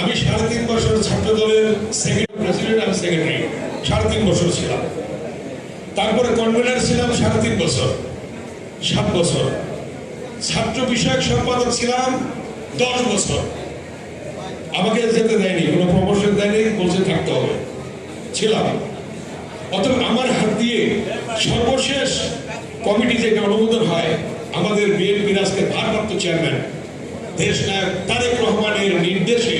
আমি সাড়ে তিন বছর ছাত্র দলের সেক্রেটারি প্রেসিডেন্ট আমি সেক্রেটারি সাড়ে তিন বছর ছিলাম। তারপরে কনভেনার ছিলাম সাড়ে তিন বছর। সাত বছর। ছাত্র বিষয়ক সম্পাদক ছিলাম দশ বছর। আমাকে যেতে দেয়নি, কোনো প্রমোশন দেয়নি, বলছে থাকতে হবে। ছিলাম। অতএব আমার হাত দিয়ে সর্বশেষ কমিটি থেকে অনুমোদন হয়, আমাদের বিএনপির আজকে ভারপ্রাপ্ত চেয়ারম্যান দেশ তারেক রহমানের নির্দেশে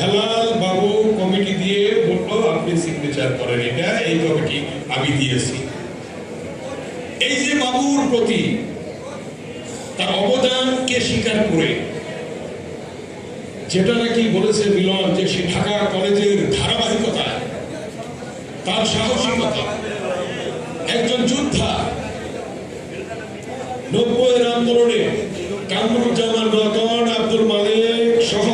হেলাল বাবু কমিটি দিয়ে বলল, আপনি সিগনেচার করেন এটা, এই কমিটি আমি দিয়েছি। এই যে বাবুর প্রতি তার অবদানকে স্বীকার করে, যেটা নাকি বলেছে মিলন যে সে ঢাকা কলেজের ধারাবাহিকতা তার সাহসিকতা, একজন যোদ্ধা, নব্বইয়ের আন্দোলনে কামরুজ্জামান রতন আব্দুল মালিক সহ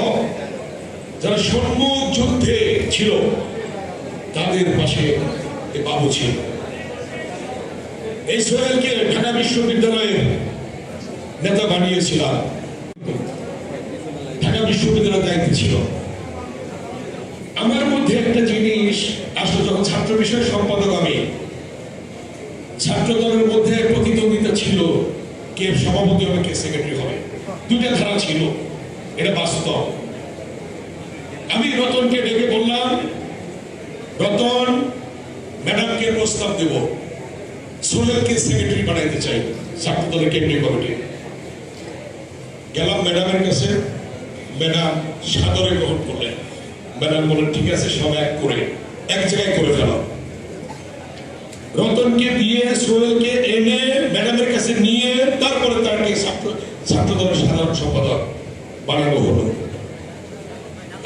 যারা সম্মুখ যুদ্ধে ছিল, তাদের পাশে বাবু ছিল। এই সোহেলকে ঢাকা বিশ্ববিদ্যালয়ের নেতা বানিয়েছিলাম। ঢাকা বিশ্ববিদ্যালয়ের দায়িত্বে ছিল। আমার মধ্যে একটা জিনিস আসলে, যখন ছাত্র বিষয় সম্পাদক আমি ছাত্র দলের কে সভাপতি হবে, কে সেক্রেটারি হবে, দুইটা ধারা ছিল, এটা বাস্তব। আমি রতনকে ডেকে বললাম, রতন, ম্যাডামকে প্রস্তাব দেব সোহেলকে সেক্রেটারি বানাইতে চাই, ছাত্র দলের কেন্দ্রীয় কমিটি। গেলাম ম্যাডামের কাছে, ম্যাডাম সাদরে গ্রহণ করলেন। ম্যাডাম বললেন, ঠিক আছে, সব এক করে, এক জায়গায় করে ফেলাম রতনকে দিয়ে, সোহেলকে এনে ম্যাডামের কাছে নিয়ে তারপরে তাকে ছাত্র ছাত্র সাধারণ সম্পাদক বানানো হলো।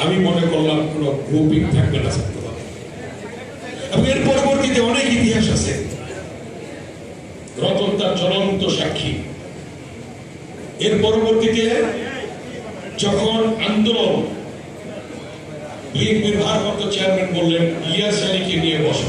আমি মনে করলাম কোনো গ্রুপিং থাকবে না ছাত্র দলে এবং এর পরবর্তীতে অনেক ইতিহাস আছে। রতন তার চলন্ত সাক্ষী। এর পরবর্তীতে যখন আন্দোলন বিএনপির ভারপ্রাপ্ত চেয়ারম্যান বললেন ইলিয়াস আলীকে নিয়ে বসো।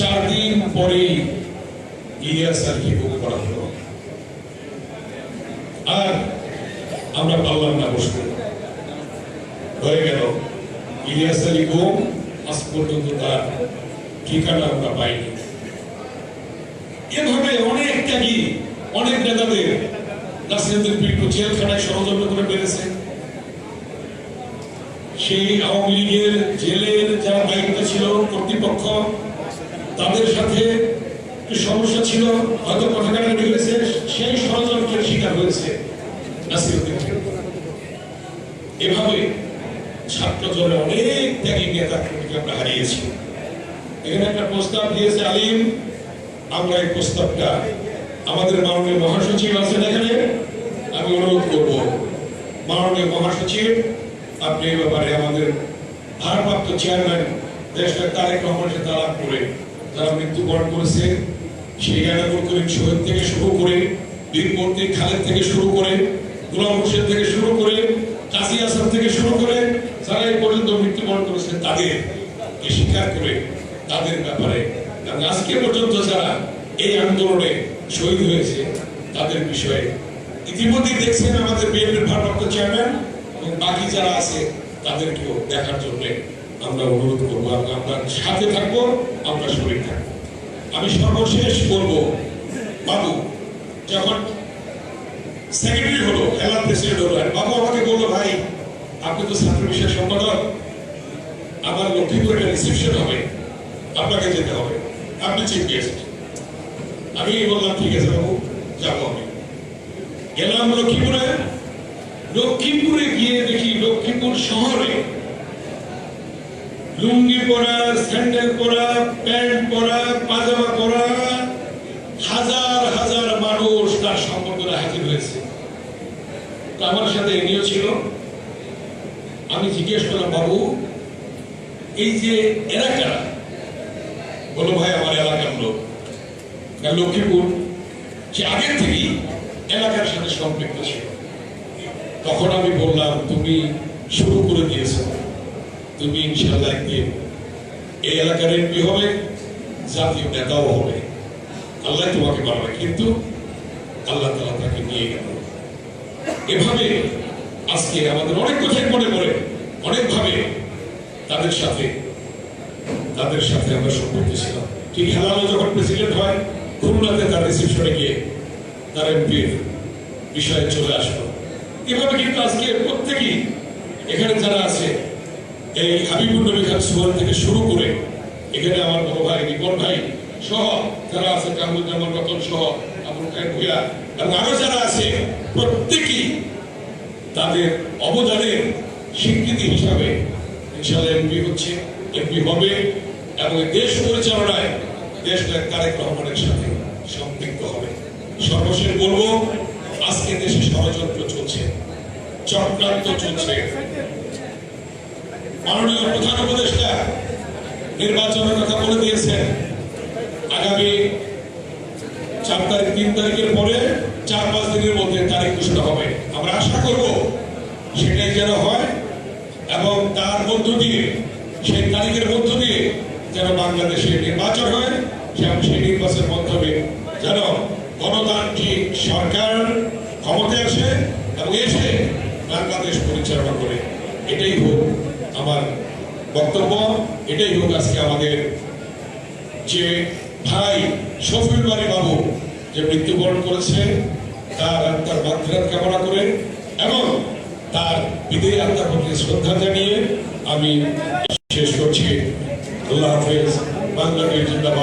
চার দিন পরেই ইলিয়াস আলীকে বুক করা হলো। আর আমরা পারলাম না হয়ে গেল। ইলিয়াস আলী গুম আজ পর্যন্ত তার ঠিকানা আমরা পাইনি। এভাবে অনেক ত্যাগী, অনেক নেতাদের। নাসিরুদ্দিন জেলখানায় ষড়যন্ত্র করে বেড়েছে। সেই আওয়ামী লীগের জেলের যারা দায়িত্ব ছিল, কর্তৃপক্ষ তাদের সাথে সমস্যা ছিল, হয়তো কথা কাটাকাটি হয়েছে সেই ষড়যন্ত্রের শিকার হয়েছে এভাবে ছাত্র দলে অনেক ত্যাগী নেতা কর্মীকে আমরা হারিয়েছি। এখানে একটা প্রস্তাব দিয়েছে আলিম, আমরা এই প্রস্তাবটা আমাদের মাননীয় মহাসচিব আছেন এখানে, আমি অনুরোধ করব, মাননীয় মহাসচিব, আপনি এই ব্যাপারে আমাদের ভারপ্রাপ্ত চেয়ারম্যান দেশের তারেক রহমানের সাথে আলাপ করে যারা মৃত্যুবরণ করেছে। সেই গানাগুল করিম শহীদ থেকে শুরু করে বীরমূর্তি খালেদ থেকে শুরু করে, গোলাম হোসেন থেকে শুরু করে, কাজী আসাদ থেকে শুরু করে, যারা এই পর্যন্ত মৃত্যুবরণ করেছে, তাদের স্বীকার করে, তাদের ব্যাপারে। কারণ আজকে পর্যন্ত যারা এই আন্দোলনে শহীদ হয়েছে, তাদের বিষয়ে ইতিমধ্যে দেখছেন আমাদের বিএনপির ভারপ্রাপ্ত চেয়ারম্যান এবং বাকি যারা আছে, তাদেরকেও দেখার জন্য আমরা অনুরোধ করব আমরা সাথে থাকব, আমরা শরীর থাকব। আমি সর্বশেষ বলব, বাবু, যখন সেক্রেটারি হলো খেলার প্রেসিডেন্ট হলো বাবু আমাকে বলল, ভাই, আপনি তো ছাত্র বিষয় সম্পাদক আমার লক্ষ্মীপুরে একটা রিসেপশন হবে, আপনাকে যেতে হবে। আপনি চিফ গেস্ট আমি বললাম, ঠিক আছে বাবু, যাব আমি। গেলাম লক্ষ্মীপুরে। লক্ষ্মীপুরে গিয়ে দেখি লক্ষ্মীপুর শহরে লুঙ্গি পরা, স্যান্ডেল পরা, প্যান্ট পরা, পাজামা পরা, হাজার হাজার মানুষ তার সম্পর্কে হাজির হয়েছে। তো আমার সাথে এনিও ছিল। আমি জিজ্ঞেস করলাম, বাবু, এই যে এলাকা বলো ভাই, আমার এলাকার লোক। লক্ষ্মীপুর সে আগের থেকেই এলাকার সাথে সম্পৃক্ত ছিল। তখন আমি বললাম, তুমি শুরু করে দিয়েছ। তুমি ইনশাল্লাহ একদিন এই এলাকার এমপি হবে, জাতীয় নেতাও হবে। আল্লাহ তোমাকে বানাবে কিন্তু আল্লাহ তালা তাকে নিয়ে গেল। এভাবে আজকে আমাদের অনেক কথাই মনে পড়ে, অনেকভাবে তাদের সাথে তাদের সাথে আমরা সম্পর্ক ছিলাম। ঠিক হেলালো যখন প্রেসিডেন্ট হয়, খুলনাতে তার রিসেপশনে গিয়ে তার এমপির বিষয়ে চলে আসলো। এভাবে কিন্তু আজকে প্রত্যেকেই এখানে যারা আছে এই হাবিবুর নবী খান সুহান থেকে শুরু করে এখানে আমার বড় ভাই রিপন ভাই সহ যারা আছে কামরুজ্জামান রতন সহ, আবুল কায়েম ভুয়া এবং আরও যারা আছে, প্রত্যেকেই তাদের অবদানের স্বীকৃতি হিসাবে ইনশাল্লাহ এমপি হচ্ছে, এমপি হবে এবং দেশ পরিচালনায় দেশ নায়ক তারেক রহমানের সাথে সম্পৃক্ত হবে। সর্বশেষ বলব, আজকে দেশে ষড়যন্ত্র চলছে, চক্রান্ত চলছে। মাননীয় প্রধান উপদেষ্টা নির্বাচনের কথা বলে দিয়েছেন। আগামী চার তারিখ, তিন তারিখের পরে চার পাঁচ দিনের মধ্যে তারিখ ঘোষণা হবে। আমরা আশা করব সেটাই যেন হয় এবং তার মধ্য দিয়ে, সেই তারিখের মধ্য দিয়ে যেন বাংলাদেশে নির্বাচন হয় সেই নির্বাচনের মাধ্যমে যেন গণতান্ত্রিক সরকার ক্ষমতায় আসে এবং এসে বাংলাদেশ পরিচালনা করে। এটাই হোক। আমার বক্তব্য এটাই হোক আজকে আমাদের যে ভাই শফিউল বাড়ি বাবু যে মৃত্যুবরণ করেছে, তার আত্মার মাধ্যমে কামনা করে এবং তার বিদেয় আত্মার প্রতি শ্রদ্ধা জানিয়ে আমি শেষ করছি। আল্লাহ হাফেজ, বাংলাদেশ জিন্দাবাদ।